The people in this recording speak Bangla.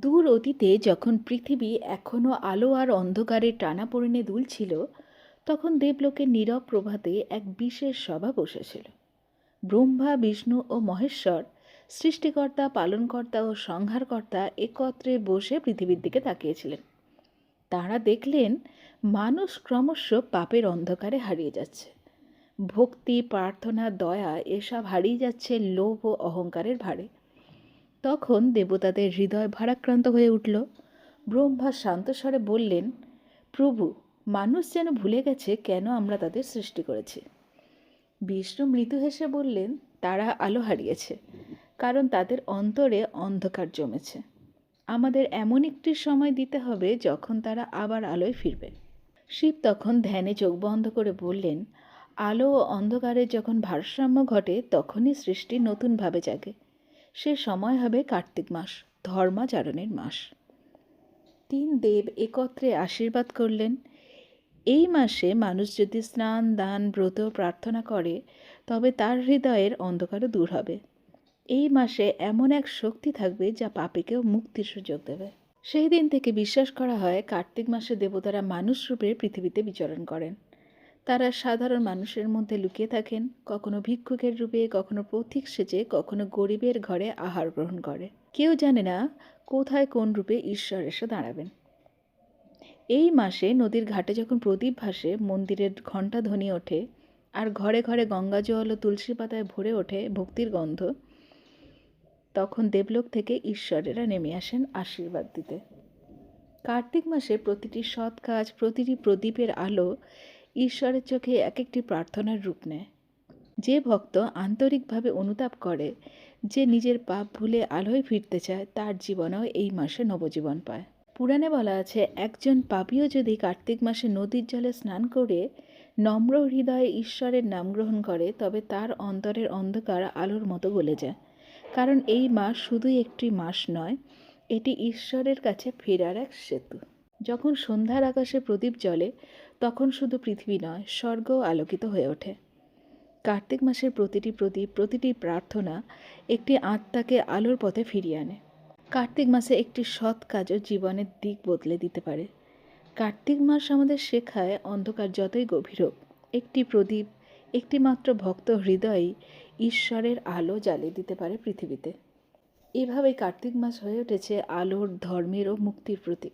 দূর অতীতে যখন পৃথিবী এখনও আলো আর অন্ধকারের টানাপোড়েনে দুলছিল, তখন দেবলোকের নীরব প্রভাতে এক বিশেষ সভা বসেছিল। ব্রহ্মা, বিষ্ণু ও মহেশ্বর, সৃষ্টিকর্তা, পালনকর্তা ও সংহারকর্তা একত্রে বসে পৃথিবীর দিকে তাকিয়েছিলেন। তাঁরা দেখলেন, মানুষ ক্রমশ পাপের অন্ধকারে হারিয়ে যাচ্ছে। ভক্তি, প্রার্থনা, দয়া এসব হারিয়ে যাচ্ছে লোভ ও অহংকারের ভারে। তখন দেবতাদের হৃদয় ভারাক্রান্ত হয়ে উঠল। ব্রহ্মা শান্তস্বরে বললেন, প্রভু, মানুষ যেন ভুলে গেছে কেন আমরা তাদের সৃষ্টি করেছি? বিষ্ণু মৃদু হেসে বললেন, তারা আলো হারিয়েছে, কারণ তাদের অন্তরে অন্ধকার জমেছে। আমাদের এমন একটি সময় দিতে হবে যখন তারা আবার আলোয় ফিরবে। শিব তখন ধ্যানে চোখ বন্ধ করে বললেন, আলো ও অন্ধকারের যখন ভারসাম্য ঘটে, তখনই সৃষ্টি নতুনভাবে জাগে। সে সময় হবে কার্তিক মাস, ধর্মাচরণের মাস। তিন দেব একত্রে আশীর্বাদ করলেন। এই মাসে মানুষ যদি স্নান, দান, ব্রত, প্রার্থনা করে, তবে তার হৃদয়ের অন্ধকারও দূর হবে। এই মাসে এমন এক শক্তি থাকবে যা পাপীকেও মুক্তির সুযোগ দেবে। সেই দিন থেকে বিশ্বাস করা হয়, কার্তিক মাসে দেবতারা মানুষ রূপে পৃথিবীতে বিচরণ করেন। তারা সাধারণ মানুষের মধ্যে লুকিয়ে থাকেন, কখনো ভিক্ষুকের রূপে, কখনো পথিক সেজে, কখনো গরিবের ঘরে আহার গ্রহণ করে। কেউ জানে না কোথায় কোন রূপে ঈশ্বর এসে দাঁড়াবেন। এই মাসে নদীর ঘাটে যখন প্রদীপ ভাসে, মন্দিরের ঘণ্টা ধ্বনি ওঠে আর ঘরে ঘরে গঙ্গা জল ও তুলসী পাতায় ভরে ওঠে ভক্তির গন্ধ, তখন দেবলোক থেকে ঈশ্বরেরা নেমে আসেন আশীর্বাদ দিতে। কার্তিক মাসে প্রতিটি সৎ কাজ, প্রতিটি প্রদীপের আলো ঈশ্বরের চোখে এক একটি প্রার্থনার রূপ নেয়। যে ভক্ত আন্তরিকভাবে অনুতাপ করে, যে নিজের পাপ ভুলে আলোয় ফিরতে চায়, তার জীবনেও এই মাসে নবজীবন পায়। পুরাণে বলা আছে, একজন পাপীও যদি কার্তিক মাসে নদীর জলে স্নান করে, নম্র হৃদয়ে ঈশ্বরের নাম গ্রহণ করে, তবে তার অন্তরের অন্ধকার আলোর মতো গলে যায়। কারণ এই মাস শুধুই একটি মাস নয়, এটি ঈশ্বরের কাছে ফেরার এক সেতু। যখন সন্ধ্যার আকাশে প্রদীপ জ্বলে, তখন শুধু পৃথিবী নয় স্বর্গও আলোকিত হয়ে ওঠে। কার্তিক মাসের প্রতিটি প্রদীপ, প্রতিটি প্রার্থনা একটি আত্মাকে আলোর পথে ফিরিয়ে আনে। কার্তিক মাসে একটি সৎ কাজও জীবনের দিক বদলে দিতে পারে। কার্তিক মাস আমাদের শেখায় অন্ধকার যতই গভীর হোক, একটি প্রদীপ, একটি মাত্র ভক্ত হৃদয়ই ঈশ্বরের আলো জ্বালিয়ে দিতে পারে পৃথিবীতে। এভাবেই কার্তিক মাস হয়ে উঠেছে আলোর, ধর্মের ও মুক্তির প্রতীক।